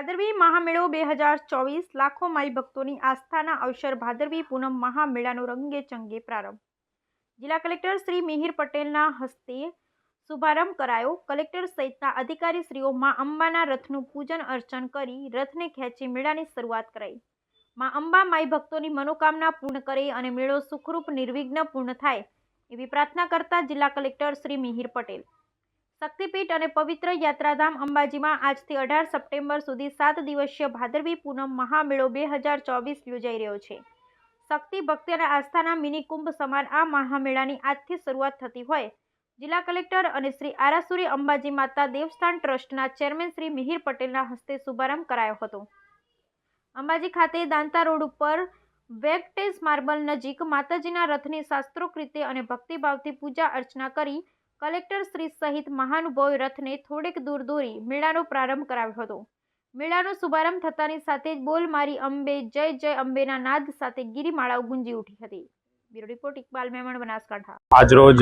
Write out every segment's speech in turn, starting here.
ભાદરવી મહામેળો બે હજાર ચોવીસ લાખો માઈ ભક્તોની આસ્થાના અવસર ભાદરવી પૂનમ મહામેળાનો રંગે ચંગે પ્રારંભ. જિલ્લા કલેક્ટર શ્રી મિહિર પટેલના હસ્તે શુભારંભ કરાયો. કલેક્ટર સહિતના અધિકારીશ્રીઓ મા અંબાના રથનું પૂજન અર્ચન કરી રથને ખેંચી મેળાની શરૂઆત કરાઈ. મા અંબા માઈ ભક્તોની મનોકામના પૂર્ણ કરે અને મેળો સુખરૂપ, નિર્વિઘ્ન પૂર્ણ થાય એવી પ્રાર્થના કરતા જિલ્લા કલેક્ટર શ્રી મિહિર પટેલ શક્તિપીઠ અને પવિત્ર યાત્રાધામ અંબાજીમાં આજથી અઢાર સપ્ટેમ્બર સુધી સાત દિવસીય ભાદરવી પૂનમ મહામેળો બે હજાર ચોવીસ યોજાઈ રહ્યો છે. શક્તિ ભક્તિ અને આસ્થાના મિની કુંભ સમાન આ મહામેળાની આજથી શરૂઆત થતી હોય. જિલ્લા કલેક્ટર અને શ્રી આરાસુરી અંબાજી માતા દેવસ્થાન ટ્રસ્ટના ચેરમેન શ્રી મિહિર પટેલના હસ્તે શુભારંભ કરાયો હતો. અંબાજી ખાતે દાંતા રોડ ઉપર વેગટેસ માર્બલ નજીક માતાજીના રથની શાસ્ત્રોક્ત રીતે અને ભક્તિભાવથી પૂજા અર્ચના કરી કલેક્ટર શ્રી સહિત મહાનુભવ રથને થોડેક દૂર દોરી મેળાનો પ્રારંભ કરાવ્યો હતો. મેળાનો શુભારંભ થતાની સાથે બોલ મારી અંબે, જય જય અંબેના નાદ સાથે ગિરિમાળાઓ ગુંજી ઉઠી હતી. Bureau report, Iqbal Memon, Banaskantha. આજરોજ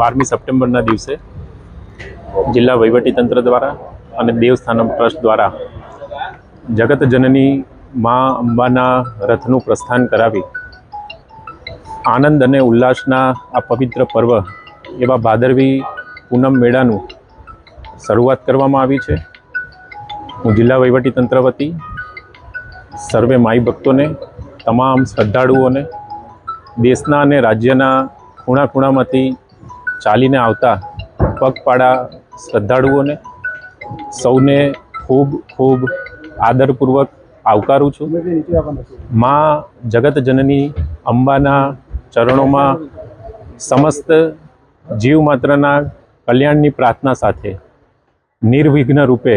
બારમી સપ્ટેમ્બરના દિવસે જિલ્લા વહીવટીતંત્ર દ્વારા અને દેવસ્થાનમ ટ્રસ્ટ દ્વારા જગત જનની મા અંબાના રથનું પ્રસ્થાન કરાવી આનંદ અને ઉલ્લાસના આ પવિત્ર પર્વ એવા ભાદરવી પૂનમ મેળાનું શરૂઆત કરવામાં આવી છે. હું જિલ્લા વહીવટીતંત્ર વતી સર્વે માઈ ભક્તોને, તમામ શ્રદ્ધાળુઓને, દેશના અને રાજ્યના ખૂણા ખૂણામાંથી ચાલીને આવતા પગપાળા શ્રદ્ધાળુઓને સૌને ખૂબ ખૂબ આદરપૂર્વક આવકારું છું. માં જગત જનની અંબાના ચરણોમાં સમસ્ત જીવ માત્રના કલ્યાણની પ્રાર્થના સાથે નિર્વિઘ્ન રૂપે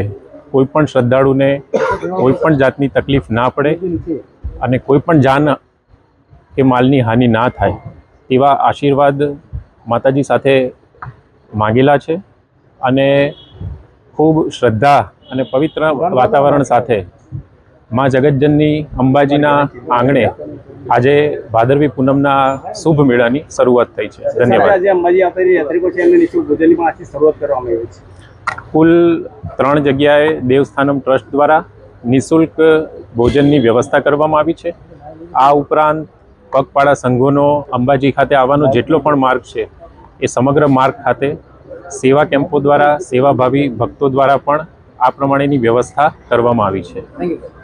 કોઈ પણ શ્રદ્ધાળુને કોઈપણ જાતની તકલીફ ના પડે અને કોઈ પણ જાન કે માલની હાનિ ના થાય તેવા આશીર્વાદ માતાજી સાથે માંગેલા છે અને ખૂબ શ્રદ્ધા અને પવિત્ર વાતાવરણ સાથે માં જગતજનની અંબાજીના આંગણે આજે ભાદરવી પૂનમના શુભ મેળાની શરૂઆત થઈ છે. ધન્યવાદ. કુલ ત્રણ જગ્યાએ દેવસ્થાનમ ટ્રસ્ટ દ્વારા નિઃશુલ્ક ભોજનની વ્યવસ્થા કરવામાં આવી છે. આ ઉપરાંત પગપાળા સંઘોનો અંબાજી ખાતે આવવાનો જેટલો પણ માર્ગ છે એ સમગ્ર માર્ગ ખાતે સેવા કેમ્પો દ્વારા સેવાભાવી ભક્તો દ્વારા પણ આ પ્રમાણેની વ્યવસ્થા કરવામાં આવી છે. Thank you